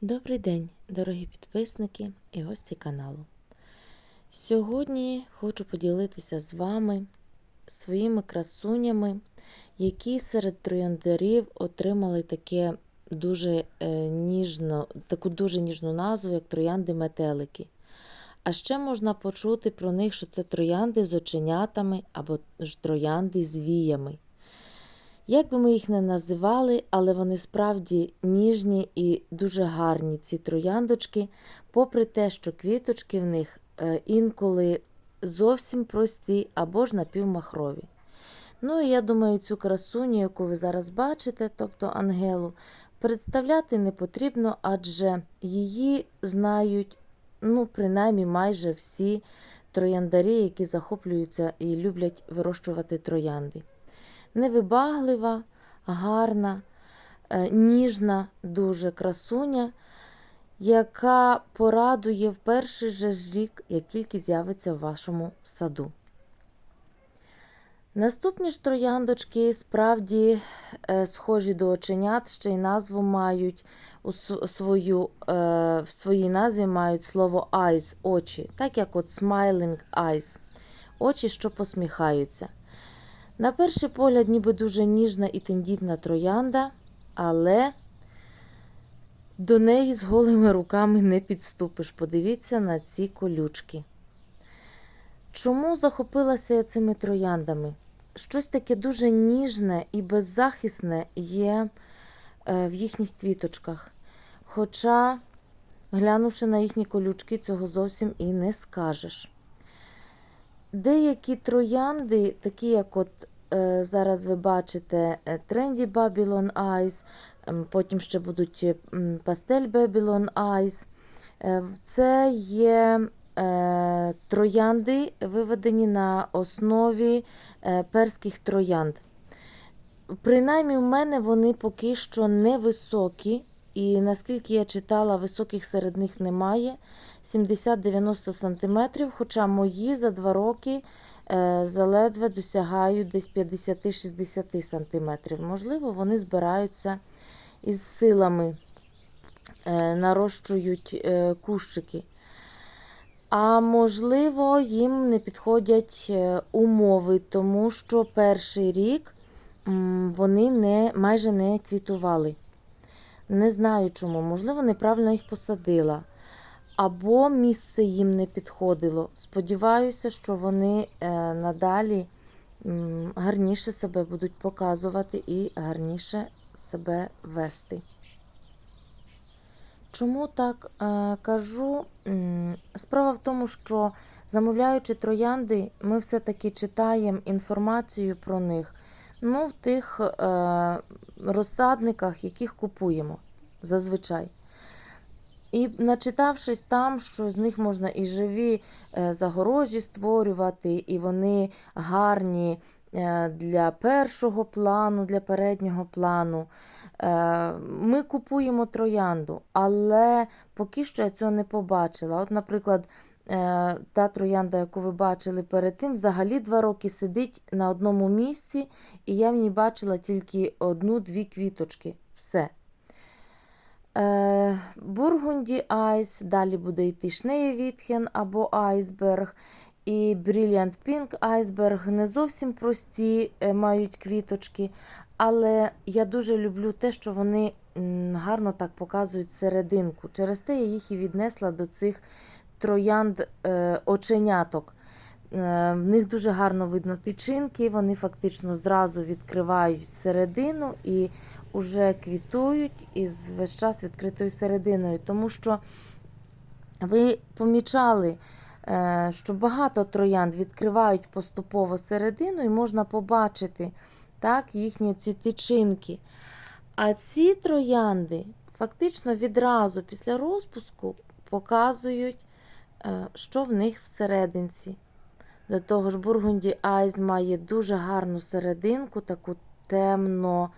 Добрий день, дорогі підписники і гості каналу. Сьогодні хочу поділитися з вами своїми красунями, які серед трояндарів отримали таке дуже е, ніжно, таку дуже ніжну назву, як троянди метелики. А ще можна почути про них, що це троянди з оченятами або ж троянди з віями. Як би ми їх не називали, але вони справді ніжні і дуже гарні, ці трояндочки, попри те, що квіточки в них е, інколи зовсім прості або ж напівмахрові. Ну і я думаю, цю красуню, яку ви зараз бачите, тобто Ангелу, представляти не потрібно, адже її знають, ну, принаймні майже всі трояндарі, які захоплюються і люблять вирощувати троянди невибаглива, гарна, е, ніжна, дуже красуня, яка порадує в перший же рік, як тільки з'явиться в вашому саду. Наступні ж трояндочки справді е, схожі до оченят, ще й назву мають у свою, е, в своїй назві мають слово eyes, очі, так як от smiling eyes, очі, що посміхаються. На перший погляд, ніби дуже ніжна і тендітна троянда, але до неї з голими руками не підступиш. Подивіться на ці колючки. Чому захопилася я цими трояндами? Щось таке дуже ніжне і беззахисне є е, в їхніх квіточках. Хоча, глянувши на їхні колючки, цього зовсім і не скажеш. Деякі троянди, такі як от е, зараз ви бачите е, Trendy Babylon Eyes, ем, потім ще будуть е, Pastel Babylon Eyes. Е, Це є е, троянди, виведені на основі перських троянд. Принаймні, в мене вони поки що невисокі, і наскільки я читала, високих серед них немає. 70-90 см, хоча мої за 2 роки е, заледве досягають десь 50-60 см. Можливо, вони збираються із силами, е, нарощують е, кущики. А можливо, їм не підходять умови, тому що перший рік вони не, майже не квітували. Не знаю чому, можливо, неправильно їх посадила. Або місце їм не підходило. Сподіваюся, що вони е, надалі гарніше себе будуть показувати і гарніше себе вести. Чому так е, кажу? Справа в тому, що замовляючи троянди, ми все-таки читаємо інформацію про них ну, в тих е, розсадниках, яких купуємо зазвичай. І начитавшись там, що з них можна і живі е, загорожі створювати, і вони гарні е, для першого плану, для переднього плану. Е, Ми купуємо троянду, але поки що я цього не побачила. От, наприклад, та троянда, яку ви бачили перед тим, взагалі два роки сидить на одному місці, і я в ній бачила тільки одну-дві квіточки. Все. Е, Бургунді Айс, далі буде йти Шнеєвітхен або Айсберг. І Brilliant Pink Айсберг не зовсім прості, е, мають квіточки, але я дуже люблю те, що вони гарно так показують серединку. Через те я їх і віднесла до цих троянд е, оченяток. Е, В них дуже гарно видно тичинки, вони фактично зразу відкривають середину і вже квітують із весь час відкритою серединою. Тому що ви помічали, е, що багато троянд відкривають поступово середину, і можна побачити так, їхні ці тичинки. А ці троянди фактично відразу після розпуску показують, що в них всерединці. До того ж, Бургунді Айз має дуже гарну серединку, таку темно,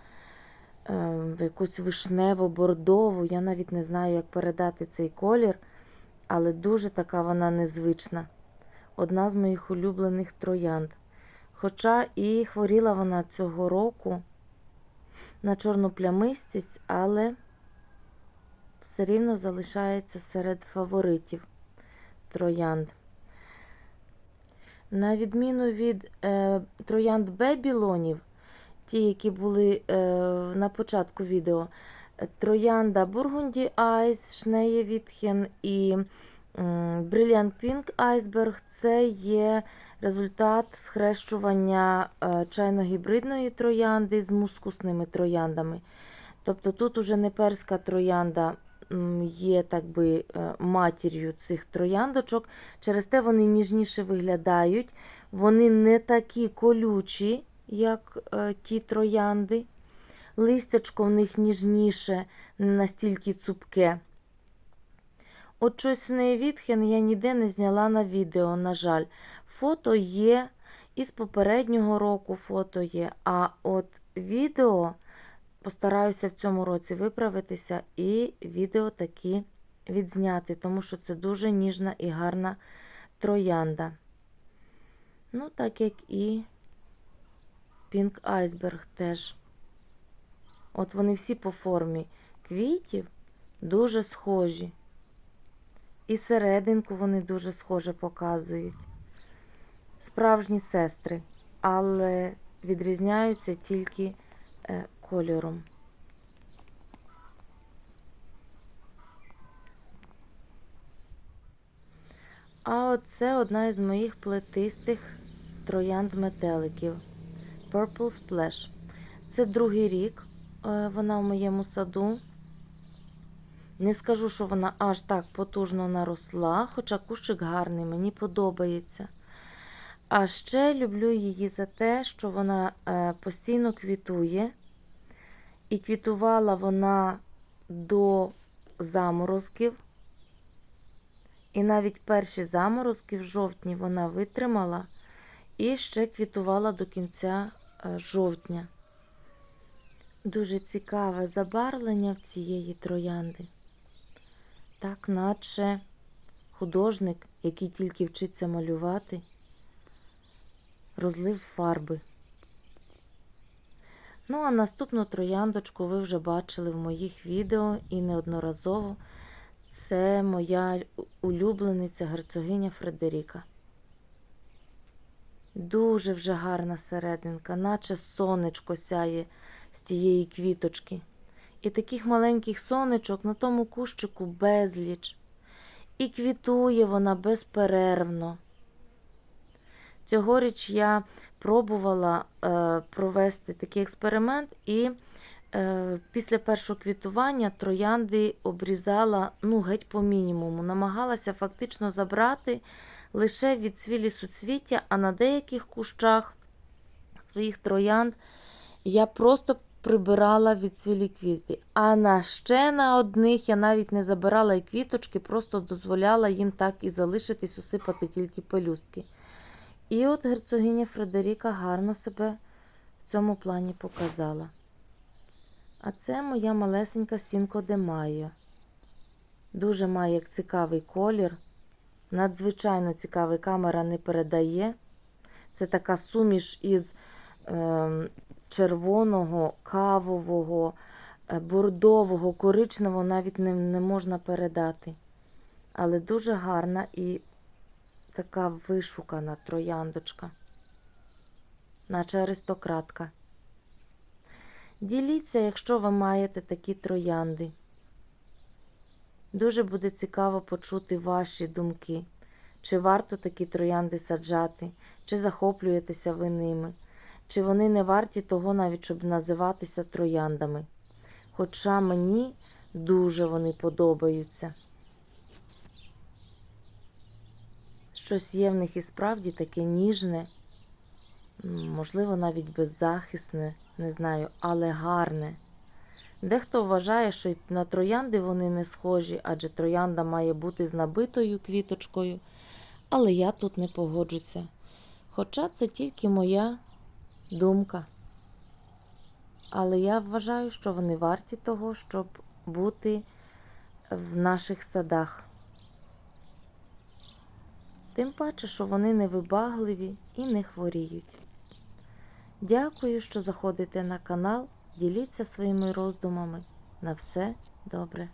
е, якусь вишнево-бордову. Я навіть не знаю, як передати цей колір, але дуже така вона незвична. Одна з моїх улюблених троянд. Хоча і хворіла вона цього року на чорну плямистість, але все рівно залишається серед фаворитів троянд. На відміну від е, троянд Бебілонів, ті, які були е, на початку відео, троянда Бургунді Айс, Шнеє Вітхен і Brilliant Pink Iceberg це є результат схрещування е, чайно-гібридної троянди з мускусними трояндами. Тобто тут уже не перська троянда є так би е, матір'ю цих трояндочок. Через те вони ніжніше виглядають. Вони не такі колючі, як е, ті троянди. Листячко в них ніжніше, не настільки цупке. От щось не Вітхен я ніде не зняла на відео, на жаль. Фото є, і з попереднього року фото є. А от відео постараюся в цьому році виправитися і відео такі відзняти, тому що це дуже ніжна і гарна троянда. Ну, так як і Pink Iceberg теж. От вони всі по формі квітів дуже схожі. І серединку вони дуже схоже показують. Справжні сестри, але відрізняються тільки е, кольором. А оце одна із моїх плетистих троянд метеликів Purple Splash. Це другий рік. е, Вона в моєму саду. Не скажу, що вона аж так потужно наросла, хоча кущик гарний, мені подобається. А ще люблю її за те, що вона е, постійно квітує. І квітувала вона до заморозків. І навіть перші заморозки в жовтні вона витримала і ще квітувала до кінця е, жовтня. Дуже цікаве забарвлення в цієї троянди. Так, наче художник, який тільки вчиться малювати, розлив фарби. Ну, а наступну трояндочку ви вже бачили в моїх відео і неодноразово. Це моя улюблениця герцогиня Фредеріка. Дуже вже гарна серединка, наче сонечко сяє з тієї квіточки. І таких маленьких сонечок на тому кущику безліч. І квітує вона безперервно. Цьогоріч я пробувала е, провести такий експеримент, і е, після першого квітування троянди обрізала ну, геть по мінімуму. Намагалася фактично забрати лише від цвілі суцвіття, а на деяких кущах своїх троянд я просто прибирала від цвілі квіти. А на ще на одних я навіть не забирала і квіточки, просто дозволяла їм так і залишитись, усипати тільки пелюстки. І от герцогиня Фредеріка гарно себе в цьому плані показала. А це моя малесенька Сінко де Майо. Дуже має цікавий колір. Надзвичайно цікавий камера не передає. Це така суміш із е, червоного, кавового, е, бордового, коричневого навіть не, не можна передати. Але дуже гарна і така вишукана трояндочка, наче аристократка. Діліться, якщо ви маєте такі троянди. Дуже буде цікаво почути ваші думки. Чи варто такі троянди саджати, чи захоплюєтеся ви ними, чи вони не варті того навіть, щоб називатися трояндами. Хоча мені дуже вони подобаються. Щось є в них і справді таке ніжне, можливо, навіть беззахисне, не знаю, але гарне. Дехто вважає, що на троянди вони не схожі, адже троянда має бути з набитою квіточкою, але я тут не погоджуся. Хоча це тільки моя думка. Але я вважаю, що вони варті того, щоб бути в наших садах. Тим паче, що вони невибагливі і не хворіють. Дякую, що заходите на канал. Діліться своїми роздумами. На все добре.